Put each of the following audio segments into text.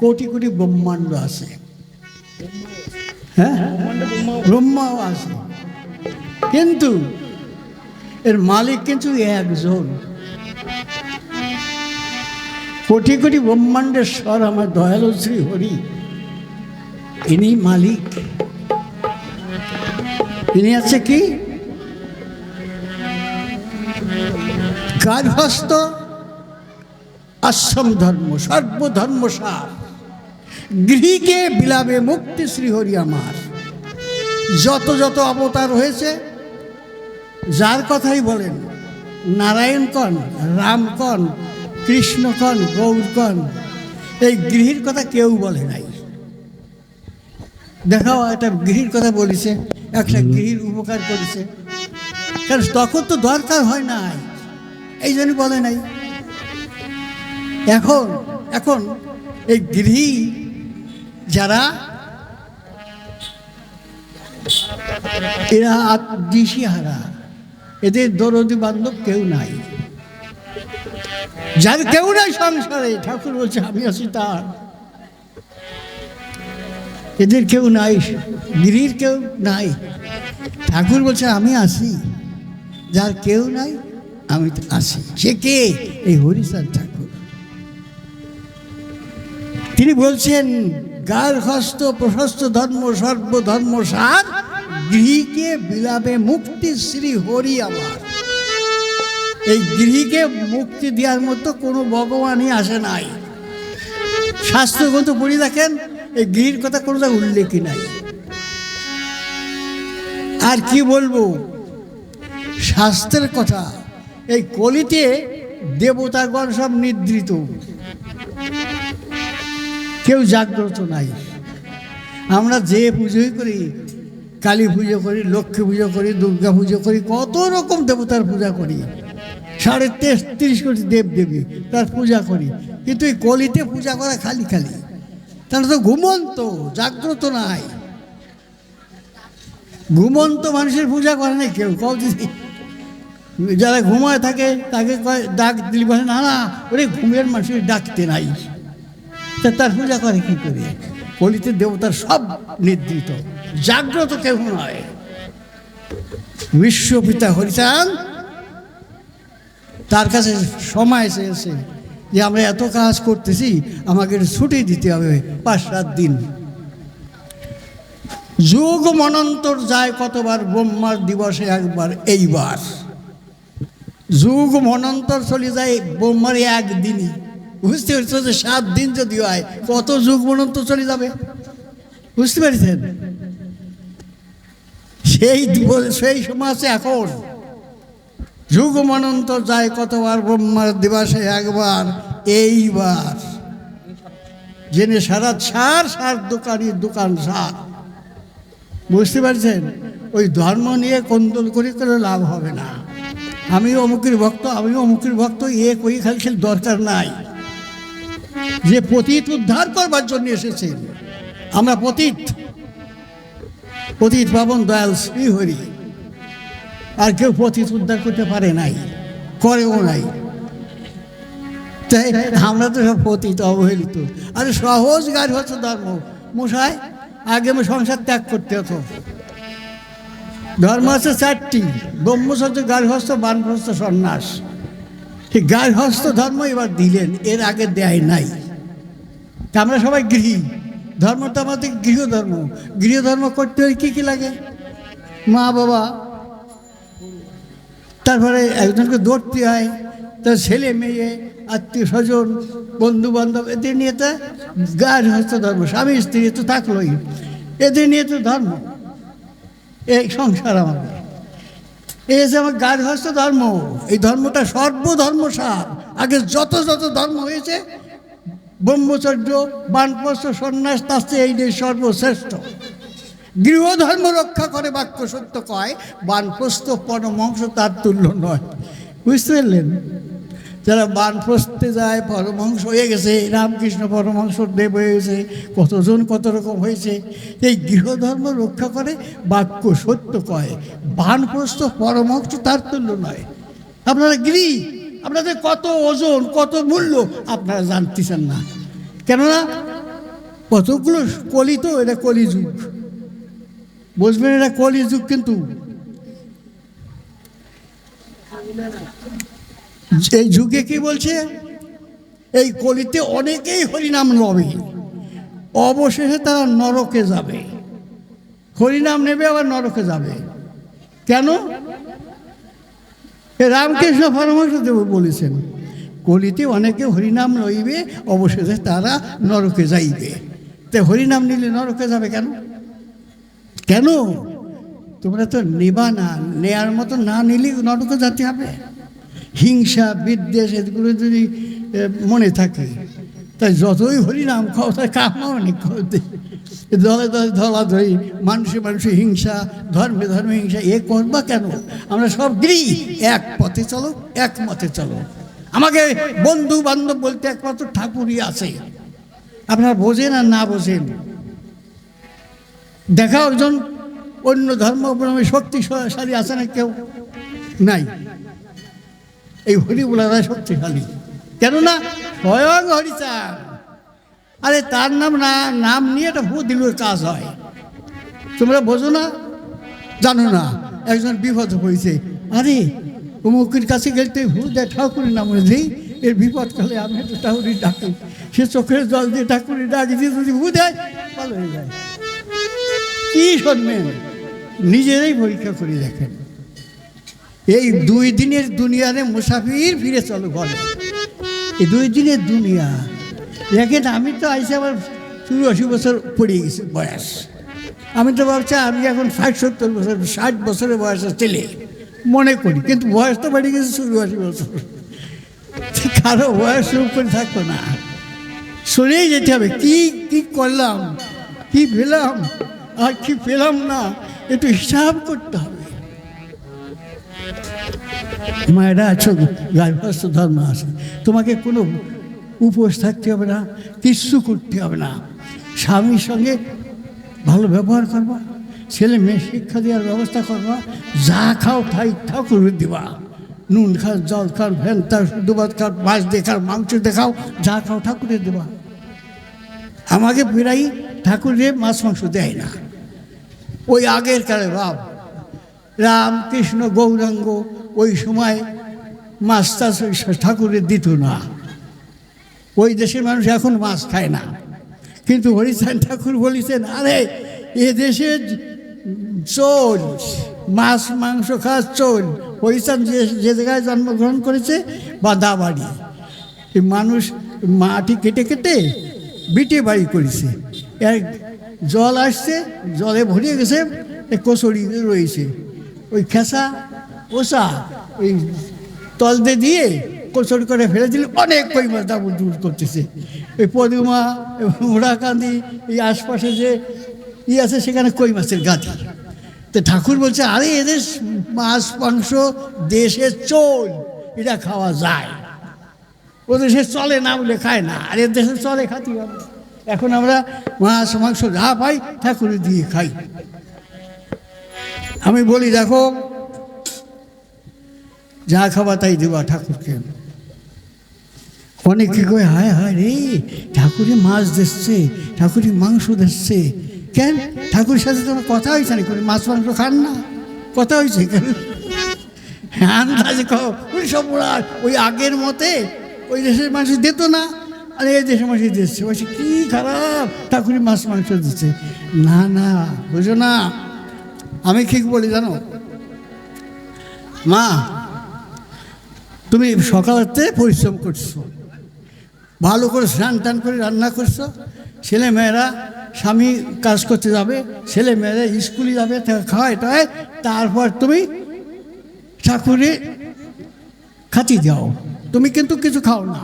কোটি কোটি ব্রহ্মাণ্ড আছে। হ্যাঁ? ব্রহ্মাও আছে। কিন্তু এর মালিক কিন্তু একজন। কোটি কোটি ব্রহ্মাণ্ডের স্বর আমার দয়ালু শ্রী হরি। ইনি মালিক। ইনি আছে কি? গার্হস্থ আশ্রম ধর্ম সর্বধর্ম সার। গৃহীকে বিলাবে মুক্তি শ্রীহরি আমার। যত যত অবতার হয়েছে, যার কথাই বলেন নারায়ণ কন রাম কন কৃষ্ণ কন গৌর কন এই গৃহীর কথা কেউ বলে নাই। দেখাও, একটা গৃহীর কথা বলেছে, একটা গৃহীর উপকার করেছে। কারণ তখন তো দরকার হয় নাই, এই জন্য বলে নাই। এখন এখন, এই গৃহী যারা এরা দিশিহারা এদের দরদি বান্ধব কেউ নাই। যার কেউ নাই সংসারে, ঠাকুর বলছে, আমি আছি তার। এদের কেউ নাই, গিরির কেউ নাই। ঠাকুর বলছে, আমি আসি যার কেউ নাই, আমি আসি সে কে? এই হরিচাঁদ ঠাকুর। তিনি বলছেন গার হস্ত প্রশস্ত ধর্ম, সর্বধর্ম সার গৃহীকে বিলাবে মুক্তি শ্রী হরি আমার। এই গৃহীকে মুক্তি দেওয়ার মতো কোনো ভগবানই আসে নাই। শাস্ত্রগ্রন্থ পড়ি দেখেন, এই গৃহীর কথা কোনো উল্লেখই নাই। আর কি বলব? শাস্ত্রের কথা, এই কলিতে দেবতাগণ সব নিদ্রিত। কেউ জাগ্রত নাই। আমরা যে পুজোই করি, কালী পুজো করি, লক্ষ্মী পুজো করি, দুর্গা পুজো করি, কত রকম দেবতার পূজা করি। সাড়ে তেত্রিশ কোটি দেব দেবী তার পূজা করি। কিন্তু এই কলিতে পূজা করা খালি খালি। তাহলে তো ঘুমন্ত, জাগ্রত নাই। ঘুমন্ত মানুষের পূজা করে না কেউ, কও দিদি। যারা ঘুমায় থাকে, তাকে ডাক দিলি বলে, না না, ওরে ঘুমের মানুষের ডাকতে নাই। তা তার পূজা করে কি করে? কলিতে দেবতার সব নিদ্রিত। জাগ্রত কেউ নয়। বিশ্বপিতা হরিচাঁদ, তার কাছে সময় এসে যে আমরা এত কাজ করতেছি, আমাকে ছুটি দিতে হবে পাঁচ, সাত দিন। যুগ মনন্তর যায় কতবার, ব্রহ্মার দিবসে একবার, এইবার। যুগ মনন্তর চলে যায় ব্রহ্মার একদিনই। বুঝতে পারছ যে সাত দিন যদি হয়, কত যুগ মনন্তর চলে যাবে? বুঝতে পেরেছেন? সেই সেই আছে এখন। যুগ মনন্তর যায় কতবার ব্রহ্মার দিবসে একবার, এইবার। জেনে সারা সার সার দোকানি দোকান সার। বুঝতে পারছেন? ওই ধর্ম নিয়ে কন্দল করে করে লাভ হবে না। আমি অমুকের ভক্ত আমি অমুকের ভক্ত, এ কই খালি খালি দরকার নাই। যে পতিত উদ্ধার করবার জন্য এসেছেন আমরা পতিত। পতিত পাবন দয়াল শ্রীহরি। আর কেউ পতিত উদ্ধার করতে পারে নাই, করেও নাই। তাই আমরা তো সব পতিত, অবহেলিত। আরে সহজ গাড়ি হচ্ছে ধর্ম। মশাই, আগে আমি সংসার ত্যাগ করতে হতো। ধর্ম আছে চারটি। ব্রহ্মচর্য গার্হস্থ বানপ্রস্থ, সন্ন্যাস। সেই গার্হস্থ ধর্ম এবার দিলেন, এর আগে দেয় নাই। তা আমরা সবাই গৃহী। ধর্ম তো আমাদের গৃহধর্ম গৃহধর্ম করতে হয় কী কী লাগে? মা, বাবা। তারপরে একজনকে দৌড়তে হয় তার ছেলে, মেয়ে, আত্মীয় স্বজন বন্ধু বান্ধব এদের নিয়ে তো গার্হস্থ ধর্ম। স্বামী, স্ত্রী তো থাকলোই। এদের নিয়ে তো ধর্ম। এই সংসার আমাদের। এই যে আমার গার্হস্থ ধর্ম, এই ধর্মটা সর্বধর্ম সার আগে যত যত ধর্ম হয়েছে, ব্রহ্মচর্য, বানপ্রস্থ, সন্ন্যাস, তার চেয়ে এই যে সর্বশ্রেষ্ঠ। গৃহধর্ম রক্ষা করে বাক্য সত্য কয়, বানপ্রস্থ পরমংশ তার তুল্য নয়। বুঝতে পারলেন? যারা বানপ্রস্থে যায়, পরমহংস হয়ে গেছে, রামকৃষ্ণ পরমহংস দেব হয়ে গেছে, কতজন কত রকম হয়েছে, এই গৃহধর্ম রক্ষা করে বাক্য সত্য কয়। বানপ্রস্থ পরমহংস তার তুল্য নয়। আপনারা গৃহ, আপনাদের কত ওজন, কত মূল্য, আপনারা জানতেছেন না। কেননা, কতগুলো কলি তো এটা কলিযুগ। বুঝবেন এটা কলিযুগ কিন্তু। এই যুগে কি বলছে? এই কলিতে অনেকেই হরিনাম লবে অবশেষে তারা নরকে যাবে। হরিনাম নেবে, আবার নরকে যাবে। কেন? রামকৃষ্ণ পরমহংস দেব বলেছেন, কলিতে অনেকে হরিনাম লইবে, অবশেষে তারা নরকে যাইবে। তে হরিনাম নিলে নরকে যাবে কেন? কেন? তোমরা তো নেবা না, নেয়ার মতো না নিলে নরকে যেতে হবে। হিংসা, বিদ্বেষ, এগুলো যদি মনে থাকে, তাই যতই হরিনাম খাও, তাই কামা অনেক খাওয়াতে দলে দলে ধরাধরি, মানুষে মানুষে হিংসা, ধর্মে ধর্মে হিংসা, এ করবা কেন? আমরা সব গৃহী, এক পথে চলো, এক মতে চলো। আমাকে বন্ধু বান্ধব বলতে একমাত্র ঠাকুরই আছে। আপনারা বোঝেন আর না বোঝেন? দেখা একজন অন্য ধর্ম শক্তিশালী আছে না কেউ? নাই। এই হরিগুলারা শক্তিশালী। কেননা স্বয়ং হরিচার আরে তার নাম না, নাম নিয়ে একটা দিলের কাজ হয়। তোমরা বোঝো না? জানো না, একজন বিপদ হয়েছে আরে, অমুকের কাছে গেলে তুই ভূ দেয় ঠাকুরের নাম নেই এর বিপদ কালে আমি একটা ঠাকুরি ডাকি। সে চোখের জল দিয়ে ঠাকুরি ডাকি দিয়ে যদি ভূ দেয়, ভালো হয়ে যায়। কি শুনবেন নিজেরাই পরীক্ষা করে দেখেন। এই দুই দিনের দুনিয়ারে মুসাফির ফিরে চলো ঘরে এই দুই দিনের দুনিয়া, দেখেন, আমি তো আইসে আমার চুরাশি বছর পড়ে গেছে বয়স। আমি তো ভাবছি, আমি এখন ষাট, সত্তর বছর, ষাট বছরের বয়সের ছেলে, মনে করি, কিন্তু বয়স তো বেড়ে গেছে চুরাশি বছর। কারও বয়স করে থাকতো না। শুনেই যেতে হবে, কি কি করলাম, কি পেলাম, আর কি পেলাম না, একটু হিসাব করতে হবে। মায়েরা আছো গার্ভস্থ ধর্ম আছে। তোমাকে কোনো উপোস থাকতে হবে না কিচ্ছু করতে হবে না। স্বামীর সঙ্গে ভালো ব্যবহার করবা, ছেলে মেয়ে শিক্ষা দেওয়ার ব্যবস্থা করবা, যা খাও তাই ঠাকুর দিবা। নুন খাও জল খাও ভেন্তা দুবাদ খাও মাছ দেখাও, মাংস দেখাও, যা খাও ঠাকুরের দেবা। আমাকে প্রায় ঠাকুরের মাছ মাংস দেয় না। ওই আগের কালে বাপ রাম কৃষ্ণ গৌরাঙ্গ ওই সময় মাছ ওই ঠাকুরের দিত না। ওই দেশের মানুষ এখন মাছ খায় না। কিন্তু হরিচাঁদ ঠাকুর বলেছেন, আরে, এ দেশের চোর মাছ, মাংস খাওয়ার চোর হরিচাঁদ যে যে জায়গায় জন্মগ্রহণ করেছে, বাদাবাড়ি। এই মানুষ মাটি কেটে কেটে বিটে বাড়ি করেছে। এক জল আসছে, জলে ভরিয়ে গেছে কচুরি রয়েছে। ওই খেসা ওসা, ওই তলদে দিয়ে কচুরি করে ফেলে দিলে। অনেক কই মাছ দূর করতেছে। এই পদুমা মুড়াকান্দি এই আশপাশে যে ই আছে, সেখানে কই মাছের গাঁতি তো ঠাকুর বলছে, আরে, এদের মাছ, মাংস দেশের চোল, এটা খাওয়া যায়। ও দেশে চলে না বলে খায় না, আর এর দেশে চলে খাতি এখন আমরা মাছ, মাংস যা পাই ঠাকুরের দিয়ে খাই। আমি বলি, দেখো যা খাবা তাই দেবা ঠাকুরকে। অনেকে কয়, হায় হায় রে ঠাকুরে মাছ দিচ্ছে ঠাকুরে মাংস দিচ্ছে কেন? ঠাকুরের সাথে তোমার কথা হয়েছে না করে মাছ মাংস খান না? কথা হয়েছে কেন? আন্দাজে সব ওরা ওই আগের মতে ওই দেশের মানুষ দিত না, আর এই দেশের মানুষ দিচ্ছে। বলছে, কী খারাপ ঠাকুরি মাছ মাংস দিচ্ছে। না না, বুঝো না। আমি ঠিক বলি জানো? মা তুমি সকালেতে পরিশ্রম করছ। ভালো করে স্নান টান করে রান্না করছ। ছেলে মেয়েরা, স্বামী কাজ করতে যাবে, ছেলে মেয়েরা স্কুলে যাবে খাওয়ায় টায় তারপর তুমি ঠাকুরে খাতি দাও। তুমি কিন্তু কিছু খাও না,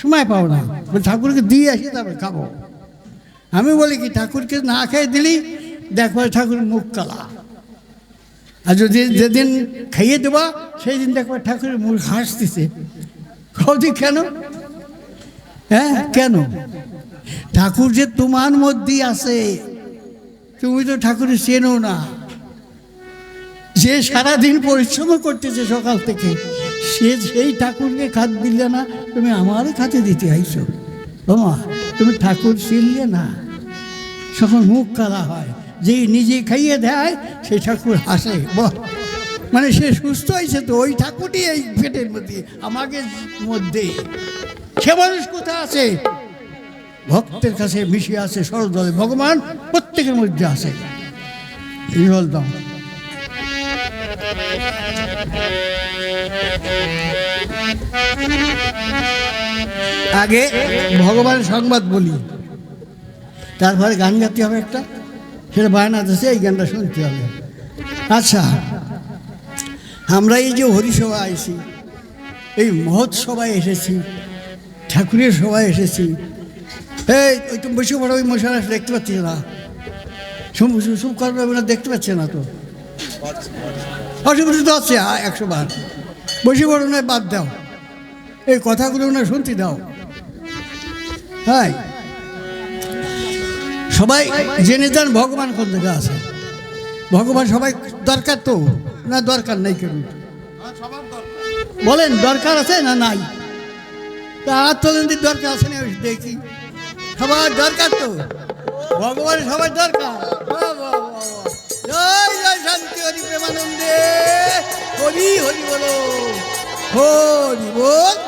সময় পাও না। ঠাকুরকে দিয়ে আসি, তারপরে খাব। আমি বলি কি, ঠাকুরকে না খেয়ে দিলি দেখো ঠাকুর মুখ কালা। আর যদি যেদিন খাইয়ে দেবা, সেই দিন দেখবা ঠাকুরের মুখ হাসতেছে কদি কেন? হ্যাঁ কেন? ঠাকুর যে তোমার মধ্যেই আছে, তুমি তো ঠাকুরের চেনো না। যে সারাদিন পরিশ্রম করতেছে সকাল থেকে, সে সেই ঠাকুরকে খাত দিলে না, তুমি আমারও খাতে দিতে আইছো। তুমি তুমি ঠাকুর চিনলে না তখন মুখ কালা হয়। যে নিজে খাইয়ে দেয় সেই ঠাকুর হাসে। মানে সে সুস্থ হয়েছে তো, ওই ঠাকুরই এই পেটের মধ্যে, আমাকে মধ্যে। সে মানুষ কোথায় আছে? ভক্তের কাছে মিশে আছে সরদলে ভগবান প্রত্যেকের মধ্যে আছে। বলতাম আগে ভগবানের সংবাদ বলি, তারপরে গান গাতে হবে একটা। সেটা বায়না আছে এই গানটা শুনতে হবে। আচ্ছা আমরা এই যে হরিসভা আইছি এই মহৎ সভায় এসেছি ঠাকুরের সভায় এসেছি। এই ওই তো বসে পড়ো ওই মশারা দেখতে পাচ্ছি না। শুভ শুভ করবে ওরা দেখতে পাচ্ছে না তো। অসুবিধা তো আছে আ, একশো বার। বসে পড়ো নয় বাদ দাও। এই কথাগুলো না শুনতে দাও। হ্যাঁ সবাই জেনে যান, ভগবান কোন দিকে আছে? ভগবান সবাই দরকার তো, না দরকার নেই কেন? বলেন, দরকার আছে না নাই? তা দিন দরকার আছে না দেখি। সবার দরকার তো। ভগবান সবার দরকার। জয় জয়, শান্তি, হরি প্রেমানন্দে হরি হরি বলো। হরি বল।